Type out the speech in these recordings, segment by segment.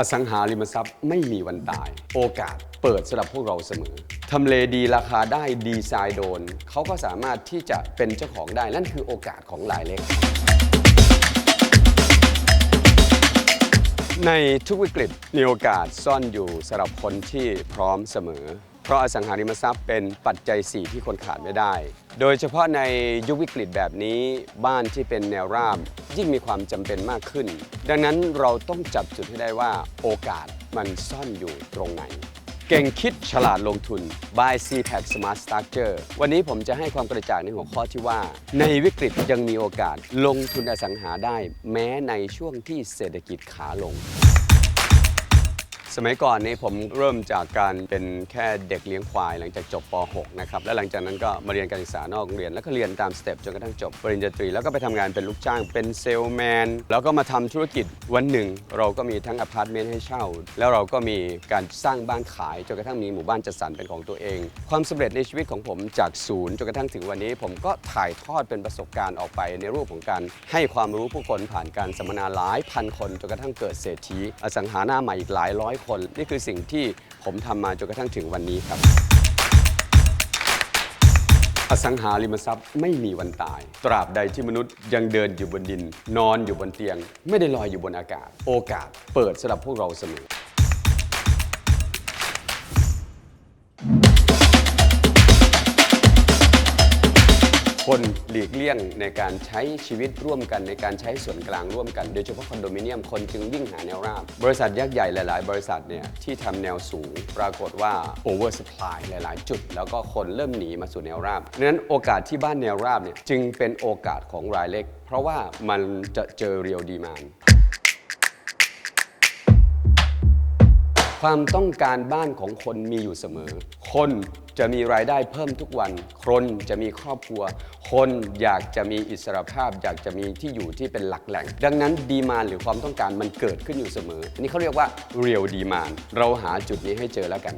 อสังหาริมทรัพย์ไม่มีวันตาย โอกาสเปิดสำหรับพวกเราเสมอทำเลดีราคาได้ดีไซน์โดน เขาก็สามารถที่จะเป็นเจ้าของได้ นั่นคือโอกาสของรายเล็ก ในทุกวิกฤตมีโอกาสซ่อนอยู่สำหรับคนที่พร้อมเสมอ เพราะอสังหาริมทรัพย์เป็นปัจจัย 4 ที่คนขาดไม่ได้ โดยเฉพาะในยุควิกฤตแบบนี้บ้านที่เป็นแนวราบยิ่งมีความจำเป็นมากขึ้น ดังนั้นเราต้องจับจุดให้ได้ว่าโอกาสมันซ่อนอยู่ตรงไหน เก่งคิดฉลาดลงทุน by CPAC Smart Structure วันนี้ผมจะให้ความกระจ่างในหัวข้อที่ว่า ในวิกฤตยังมีโอกาสลงทุนอสังหาได้ แม้ในช่วงที่เศรษฐกิจขาลง สมัยก่อนนี้ผมเริ่มจากการเป็นแค่เด็กเลี้ยงควายหลังจากจบป .6 นะครับ และหลังจากนั้นก็มาเรียนการศึกษานอกโรงเรียน แล้วก็เรียนตามสเต็ปจนกระทั่งจบปริญญาตรี แล้วก็ไปทำงานเป็นลูกจ้าง เป็นเซลแมน แล้วก็มาทำธุรกิจวันหนึ่ง เราก็มีทั้งอพาร์ตเมนต์ให้เช่า แล้วเราก็มีการสร้างบ้านขายจนกระทั่งมีหมู่บ้านจัดสรรเป็นของตัวเอง ความสำเร็จในชีวิตของผมจากศูนย์จนกระทั่งถึงวันนี้ ผมก็ถ่ายทอดเป็นประสบการณ์ออกไปในรูปของการให้ความรู้ผู้คนผ่านการสัมมนาหลายพันคนจนกระทั่งเกิดเศรษฐีอสังหาหน้าใหม่อีกหลายร้อยคน นี่คือสิ่งที่ผมทำมาจนกระทั่งถึงวันนี้ครับ อสังหาริมทรัพย์ไม่มีวันตาย ตราบใดที่มนุษย์ยังเดินอยู่บนดิน นอนอยู่บนเตียง ไม่ได้ลอยอยู่บนอากาศ โอกาสเปิดสำหรับพวกเราเสมอ คนหลีกเลี่ยงในการใช้ชีวิตร่วมกันในการใช้ส่วนกลางร่วมกัน โดยเฉพาะคอนโดมิเนียมคนจึงวิ่งหาแนวราบ บริษัทยักษ์ใหญ่หลาย ๆ บริษัทเนี่ยที่ทำแนวสูง ปรากฏว่าโอเวอร์สปายหลาย ๆ จุด แล้วก็คนเริ่มหนีมาสู่แนวราบดังนั้นโอกาสที่บ้านแนวราบเนี่ยจึงเป็นโอกาสของรายเล็ก เพราะว่ามันจะเจอเรียวดีมานความต้องการบ้านของคนมีอยู่เสมอ คนจะมีรายได้เพิ่มทุกวัน คนจะมีครอบครัว คนอยากจะมีอิสรภาพ อยากจะมีที่อยู่ที่เป็นหลักแหล่ง ดังนั้นดีมานหรือความต้องการมันเกิดขึ้นอยู่เสมอ อันนี้เขาเรียกว่าเรียลดีมานเราหาจุดนี้ให้เจอแล้วกัน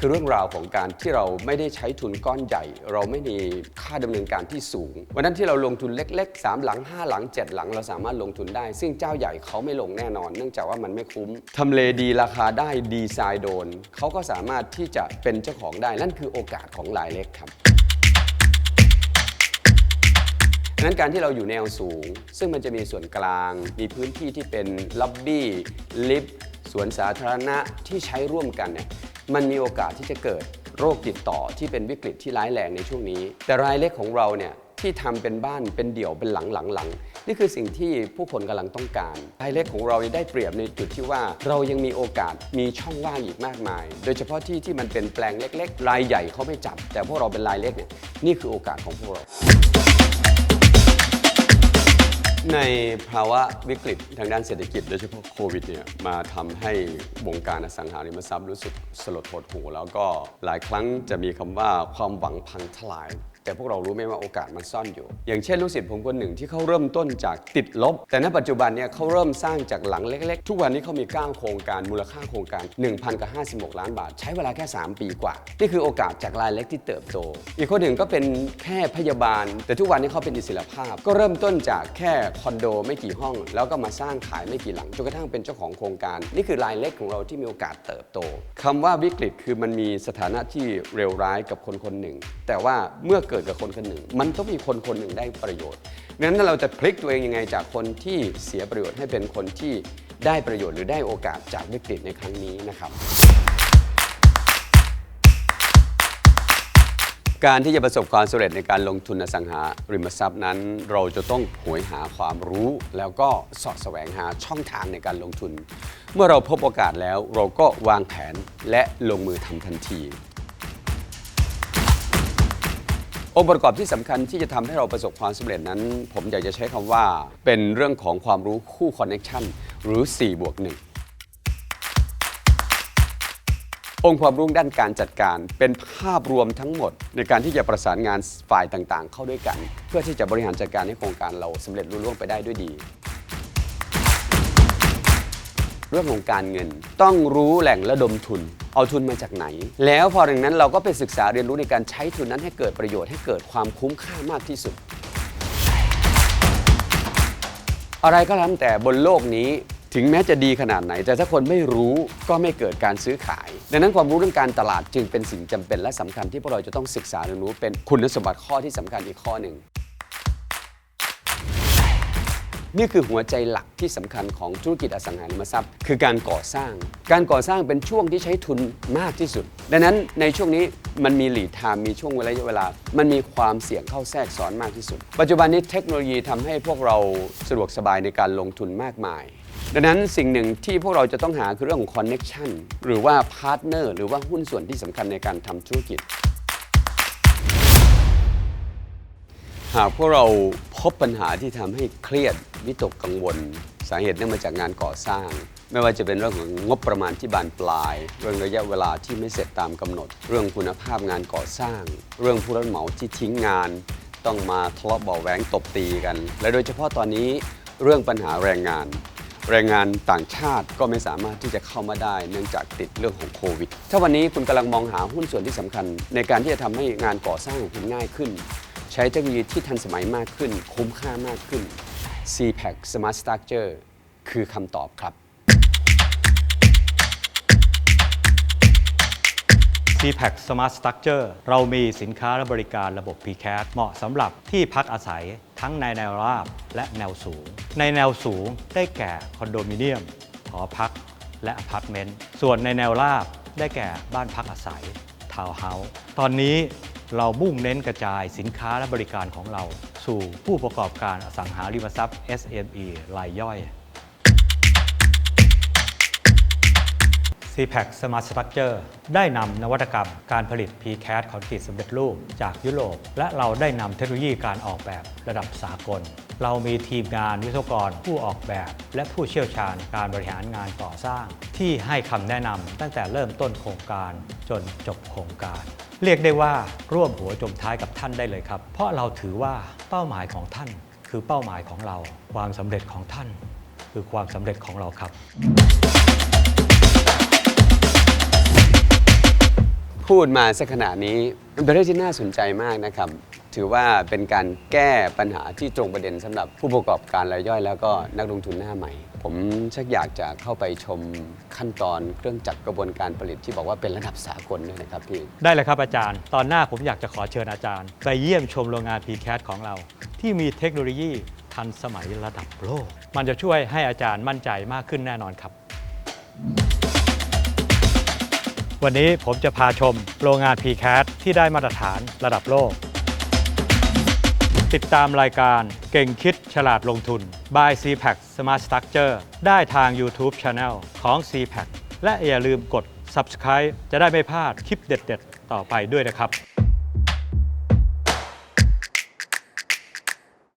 คือเรื่องราวของการที่เราไม่ได้ใช้ทุนก้อนใหญ่ เราไม่มีค่าดำเนินการที่สูง วันนั้นที่เราลงทุนเล็กๆ 3 หลัง 5 หลัง 7 หลังเราสามารถลงทุนได้ ซึ่งเจ้าใหญ่เขาไม่ลงแน่นอน เนื่องจากว่ามันไม่คุ้มทำเลดีราคาได้ดีไซน์โดนเขาก็สามารถที่จะเป็นเจ้าของได้นั่นคือโอกาสของรายเล็กครับดังนั้นการที่เราอยู่แนวสูง ซึ่งมันจะมีส่วนกลาง มีพื้นที่ที่เป็นล็อบบี้ลิฟต์สวนสาธารณะที่ใช้ร่วมกันเนี่ย มันมีโอกาสที่จะเกิดโรคติดต่อที่เป็นวิกฤตที่ร้ายแรงในช่วงนี้ แต่รายเล็กของเราเนี่ยที่ทำเป็นบ้านเป็นเดี่ยวเป็นหลังหลังหลังนี่คือสิ่งที่ผู้คนกำลังต้องการรายเล็กของเราได้เปรียบในจุดที่ว่าเรายังมีโอกาสมีช่องว่างอีกมากมาย โดยเฉพาะที่ที่มันเป็นแปลงเล็ก ๆ รายใหญ่เขาไม่จับ แต่พวกเราเป็นรายเล็กเนี่ยนี่คือโอกาสของพวกเรา ในภาวะวิกฤตทางด้านเศรษฐกิจโดยเฉพาะโควิดเนี่ยมาทำให้วงการอสังหาริมทรัพย์รู้สึกสลดหดหูแล้วก็หลายครั้งจะมีคำว่าความหวังพังทลาย แต่พวกเรารู้ไหมว่าโอกาสมันซ่อนอยู่ อย่างเช่นลูกศิษย์ผมคนหนึ่งที่เขาเริ่มต้นจากติดลบ แต่ณปัจจุบันเนี่ยเขาเริ่มสร้างจากหลังเล็ก ๆ ทุกวันนี้เขามี9โครงการมูลค่าโครงการ 1,000กับ56 ล้านบาท ใช้เวลาแค่ 3 ปีกว่า นี่คือโอกาสจากรายเล็กที่เติบโต อีกคนหนึ่งก็เป็นแค่พยาบาล แต่ทุกวันนี้เขาเป็นอิสระภาพ ก็เริ่มต้นจากแค่คอนโดไม่กี่ห้อง แล้วก็มาสร้างขายไม่กี่หลังจนกระทั่งเป็นเจ้าของโครงการ นี่คือรายเล็กของเราที่มีโอกาสเติบโตคำว่าวิกฤตคือมันมีสถานะที่เลวร้ายกับคนคนหนึ่ง แต่ว่าเมื่อเกิดกับคนคนหนึ่ง มันต้องมีคนคนหนึ่งได้ประโยชน์ดังนั้นเราจะพลิกตัวเองยังไงจากคนที่เสียประโยชน์ให้เป็นคนที่ได้ประโยชน์หรือได้โอกาสจากวิกฤตในครั้งนี้นะครับ การที่จะประสบความสำเร็จในการลงทุนอสังหาริมทรัพย์นั้น เราจะต้องหวยหาความรู้ แล้วก็สาะแสวงหาช่องทางในการลงทุน เมื่อเราพบโอกาสแล้วเราก็วางแผนและลงมือทำทันที องค์ประกอบที่สำคัญที่จะทำให้เราประสบความสำเร็จนั้น ผมอยากจะใช้คำว่าเป็นเรื่องของความรู้คู่คอนเน็ชันหรือ4บวก1องค์ความรู้ด้านการจัดการเป็นภาพรวมทั้งหมด ในการที่จะประสานงานฝ่ายต่างๆ เข้าด้วยกัน เพื่อที่จะบริหารจัดการให้โครงการเราสำเร็จรุ่ล่วงไปได้ด้วยดี เรื่องของการเงิน ต้องรู้แหล่งระดมทุน เอาทุนมาจากไหน แล้วพอดังนั้นเราก็ไปศึกษาเรียนรู้ในการใช้ทุนนั้นให้เกิดประโยชน์ให้เกิดความคุ้มค่ามากที่สุด อะไรก็ตามแต่บนโลกนี้ถึงแม้จะดีขนาดไหน แต่ถ้าคนไม่รู้ก็ไม่เกิดการซื้อขาย ดังนั้นความรู้เรื่องการตลาดจึงเป็นสิ่งจำเป็นและสำคัญที่พวกเราจะต้องศึกษาเรียนรู้เป็นคุณสมบัติข้อที่สำคัญอีกข้อหนึ่ง นี่คือหัวใจหลักที่สำคัญของธุรกิจอสังหาริมทรัพย์ คือการก่อสร้าง การก่อสร้างเป็นช่วงที่ใช้ทุนมากที่สุด ดังนั้นในช่วงนี้มันมีหลีดไทม์มีช่วงระยะเวลา มันมีความเสี่ยงเข้าแทรกซ้อนมากที่สุด ปัจจุบันนี้เทคโนโลยีทำให้พวกเราสะดวกสบายในการลงทุนมากมายดังนั้นสิ่งหนึ่งที่พวกเราจะต้องหาคือเรื่องของคอนเน็ชันหรือว่าพาร์ทเนอร์หรือว่าหุ้นส่วนที่สำคัญในการทำธุรกิจ หากพวกเราพบปัญหาที่ทำให้เครียด วิตกกังวล สาเหตุเนื่องมาจากงานก่อสร้าง ไม่ว่าจะเป็นเรื่องของงบประมาณที่บานปลาย เรื่องระยะเวลาที่ไม่เสร็จตามกำหนด เรื่องคุณภาพงานก่อสร้าง เรื่องผู้รับเหมาที่ทิ้งงาน ต้องมาทะเลาะเบาะแวงตบตีกัน และโดยเฉพาะตอนนี้เรื่องปัญหาแรงงาน แรงงานต่างชาติก็ไม่สามารถที่จะเข้ามาได้ เนื่องจากติดเรื่องของโควิด ถ้าวันนี้คุณกำลังมองหาหุ้นส่วนที่สำคัญ ในการที่จะทำให้งานก่อสร้างของคุณง่ายขึ้น ใช้เทคโนโลยีที่ทันสมัยมากขึ้น คุ้มค่ามากขึ้น CPAC Smart Structure คือคำตอบครับ CPAC Smart Structure เรามีสินค้าและบริการระบบ PCAT เหมาะสำหรับที่พักอาศัยทั้งในแนวราบและแนวสูง ในแนวสูงได้แก่คอนโดมิเนียม หอพัก และอพาร์ตเมนต์ ส่วนในแนวราบได้แก่บ้านพักอาศัย ทาวน์เฮาส์ ตอนนี้เรามุ่งเน้นกระจายสินค้าและบริการของเราสู่ผู้ประกอบการอสังหาริมทรัพย์ SME รายย่อย CPAC Smart Structure ได้นำนวัตกรรมการผลิต PCAD คอนกรีตสำเร็จรูปจากยุโรป และเราได้นำเทคโนโลยีการออกแบบระดับสากล เรามีทีมงานวิศวกรผู้ออกแบบ และผู้เชี่ยวชาญการบริหารงานก่อสร้าง ที่ให้คำแนะนำตั้งแต่เริ่มต้นโครงการจนจบโครงการ เรียกได้ว่าร่วมหัวจมท้ายกับท่านได้เลยครับ เพราะเราถือว่าเป้าหมายของท่าน คือเป้าหมายของเรา ความสำเร็จของท่าน คือความสำเร็จของเราครับ พูดมาสักขนาดนี้มันเป็นเรื่องที่น่าสนใจมากนะครับ ถือว่าเป็นการแก้ปัญหาที่ตรงประเด็นสำหรับผู้ประกอบการรายย่อย แล้วก็นักลงทุนหน้าใหม่ ผมชักอยากจะเข้าไปชมขั้นตอนเครื่องจักรกระบวนการผลิตที่บอกว่าเป็นระดับสากลด้วยนะครับพี่ ได้เลยครับอาจารย์ ตอนหน้าผมอยากจะขอเชิญอาจารย์ ไปเยี่ยมชมโรงงาน PCAT ของเรา ที่มีเทคโนโลยีทันสมัยระดับโลก มันจะช่วยให้อาจารย์มั่นใจมากขึ้นแน่นอนครับ วันนี้ผมจะพาชมโรงงาน PCAT ที่ได้มาตรฐานระดับโลก ติดตามรายการเก่งคิดฉลาดลงทุน by CPAC Smart Structure ได้ทาง YouTube Channel ของ CPAC และอย่าลืมกด Subscribe จะได้ไม่พลาดคลิปเด็ด ๆ ต่อไปด้วยนะครับ